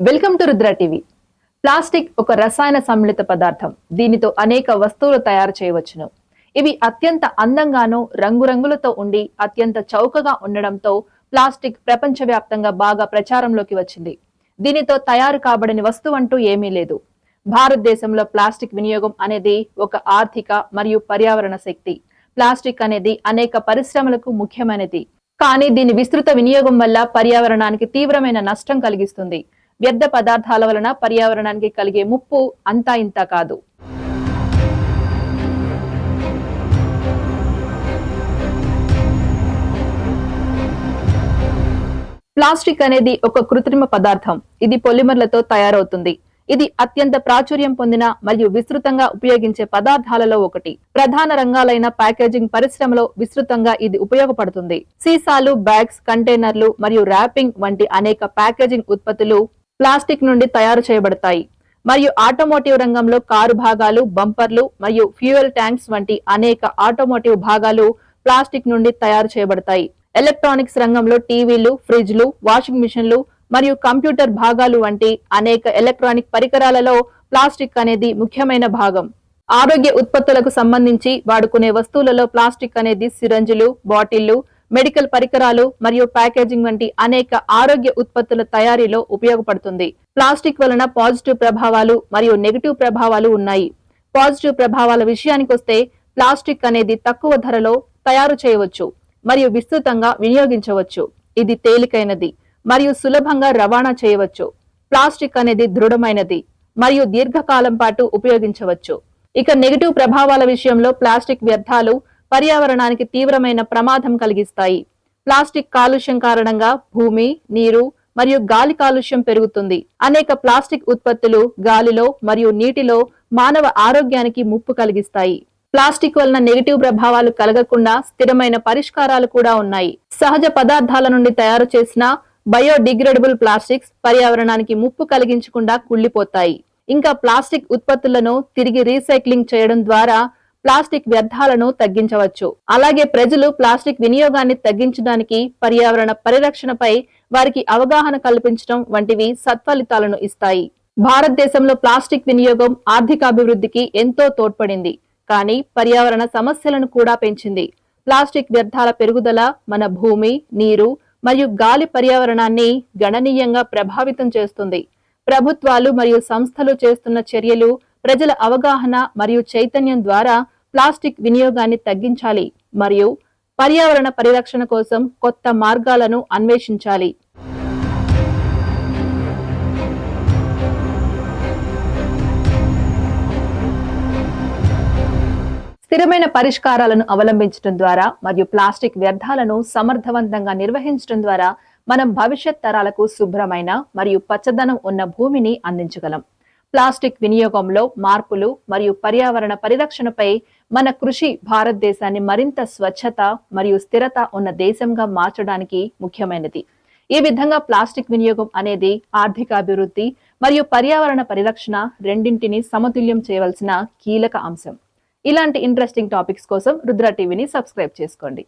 Welcome to Rudra TV. Plastic ఒక రసాయన సమ్మిళిత పదార్థం. దీనితో అనేక వస్తువులు తయారు చేయవచ్చును. ఇవి అత్యంత అందంగాను రంగురంగులతో ఉండి అత్యంత చౌకగా ఉండడంతో ప్లాస్టిక్ ప్రపంచవ్యాప్తంగా బాగా ప్రచారంలోకి వచ్చింది. దీనితో తయారు కాబడిన వస్తువు అంటూ ఏమీ లేదు. భారతదేశంలో ప్లాస్టిక్ వినియోగం అనేది ఒక ఆర్థిక మరియు పర్యావరణ శక్తి. ప్లాస్టిక్ అనేది అనేక పరిశ్రమలకు ముఖ్యమైనది. కానీ దీని విస్తృత వినియోగం వల్ల పర్యావరణానికి తీవ్రమైన నష్టం కలిగిస్తుంది. వ్యర్థ పదార్థాల వలన పర్యావరణానికి కలిగే ముప్పు అంతా ఇంత కాదు. ప్లాస్టిక్ అనేది ఒక కృత్రిమ పదార్థం. ఇది పొలిమర్లతో తయారవుతుంది. ఇది అత్యంత ప్రాచుర్యం పొందిన మరియు విస్తృతంగా ఉపయోగించే పదార్థాలలో ఒకటి. ప్రధాన రంగాలైన ప్యాకేజింగ్ పరిశ్రమలో విస్తృతంగా ఇది ఉపయోగపడుతుంది. సీసాలు బ్యాగ్స్ కంటైనర్లు మరియు ర్యాపింగ్ వంటి అనేక ప్యాకేజింగ్ ఉత్పత్తులు ప్లాస్టిక్ నుండి తయారు చేయబడతాయి. మరియు ఆటోమోటివ్ రంగంలో కారు భాగాలు బంపర్లు మరియు ఫ్యూయల్ ట్యాంక్స్ వంటి అనేక ఆటోమోటివ్ భాగాలు ప్లాస్టిక్ నుండి తయారు చేయబడతాయి. ఎలక్ట్రానిక్స్ రంగంలో టీవీలు ఫ్రిడ్జ్లు వాషింగ్ మిషన్లు మరియు కంప్యూటర్ భాగాలు వంటి అనేక ఎలక్ట్రానిక్ పరికరాలలో ప్లాస్టిక్ అనేది ముఖ్యమైన భాగం. ఆరోగ్య ఉత్పత్తులకు సంబంధించి వాడుకునే వస్తువులలో ప్లాస్టిక్ అనేది సిరంజులు బాటిళ్ళు మెడికల్ పరికరాలు మరియు ప్యాకేజింగ్ వంటి అనేక ఆరోగ్య ఉత్పత్తుల తయారీలో ఉపయోగపడుతుంది. ప్లాస్టిక్ వలన పాజిటివ్ ప్రభావాలు మరియు నెగిటివ్ ప్రభావాలు ఉన్నాయి. పాజిటివ్ ప్రభావాల విషయానికొస్తే ప్లాస్టిక్ అనేది తక్కువ ధరలో తయారు చేయవచ్చు మరియు విస్తృతంగా వినియోగించవచ్చు. ఇది తేలికైనది మరియు సులభంగా రవాణా చేయవచ్చు. ప్లాస్టిక్ అనేది దృఢమైనది మరియు దీర్ఘకాలం పాటు ఉపయోగించవచ్చు. ఇక నెగిటివ్ ప్రభావాల విషయంలో ప్లాస్టిక్ వ్యర్థాలు పర్యావరణానికి తీవ్రమైన ప్రమాదం కలిగిస్తాయి. ప్లాస్టిక్ కాలుష్యం కారణంగా భూమి నీరు మరియు గాలి కాలుష్యం పెరుగుతుంది. అనేక ప్లాస్టిక్ ఉత్పత్తులు గాలిలో మరియు నీటిలో మానవ ఆరోగ్యానికి ముప్పు కలిగిస్తాయి. ప్లాస్టిక్ వలన నెగిటివ్ ప్రభావాలు కలగకుండా స్థిరమైన పరిష్కారాలు కూడా ఉన్నాయి. సహజ పదార్థాల నుండి తయారు చేసిన బయోడిగ్రేడబుల్ ప్లాస్టిక్స్ పర్యావరణానికి ముప్పు కలిగించకుండా కుళ్ళిపోతాయి. ఇంకా ప్లాస్టిక్ ఉత్పత్తులను తిరిగి రీసైక్లింగ్ చేయడం ద్వారా ప్లాస్టిక్ వ్యర్థాలను తగ్గించవచ్చు. అలాగే ప్రజలు ప్లాస్టిక్ వినియోగాన్ని తగ్గించడానికి పర్యావరణ పరిరక్షణపై వారికి అవగాహన కల్పించడం వంటివి సత్ఫలితాలను ఇస్తాయి. భారతదేశంలో ప్లాస్టిక్ వినియోగం ఆర్థికాభివృద్ధికి ఎంతో తోడ్పడింది. కానీ పర్యావరణ సమస్యలను కూడా పెంచింది. ప్లాస్టిక్ వ్యర్థాల పెరుగుదల మన భూమి నీరు మరియు గాలి పర్యావరణాన్ని గణనీయంగా ప్రభావితం చేస్తుంది. ప్రభుత్వాలు మరియు సంస్థలు చేస్తున్న చర్యలు ప్రజల అవగాహన మరియు చైతన్యం ద్వారా ప్లాస్టిక్ వినియోగాన్ని తగ్గించాలి మరియు పర్యావరణ పరిరక్షణ కోసం కొత్త మార్గాలను అన్వేషించాలి. స్థిరమైన పరిష్కారాలను అవలంబించడం ద్వారా మరియు ప్లాస్టిక్ వ్యర్థాలను సమర్థవంతంగా నిర్వహించడం ద్వారా మనం భవిష్యత్ తరాలకు శుభ్రమైన మరియు పచ్చదనం ఉన్న భూమిని అందించగలం. ప్లాస్టిక్ వినియోగంలో మార్పులు మరియు పర్యావరణ పరిరక్షణపై మన కృషి భారతదేశాన్ని మరింత స్వచ్ఛత మరియు స్థిరత ఉన్న దేశంగా మార్చడానికి ముఖ్యమైనది. ఈ విధంగా ప్లాస్టిక్ వినియోగం అనేది ఆర్థిక అభివృద్ధి మరియు పర్యావరణ పరిరక్షణ రెండింటిని సమతుల్యం చేయవలసిన కీలక అంశం. ఇలాంటి ఇంట్రెస్టింగ్ టాపిక్స్ కోసం రుద్ర టీవీని సబ్స్క్రైబ్ చేసుకోండి.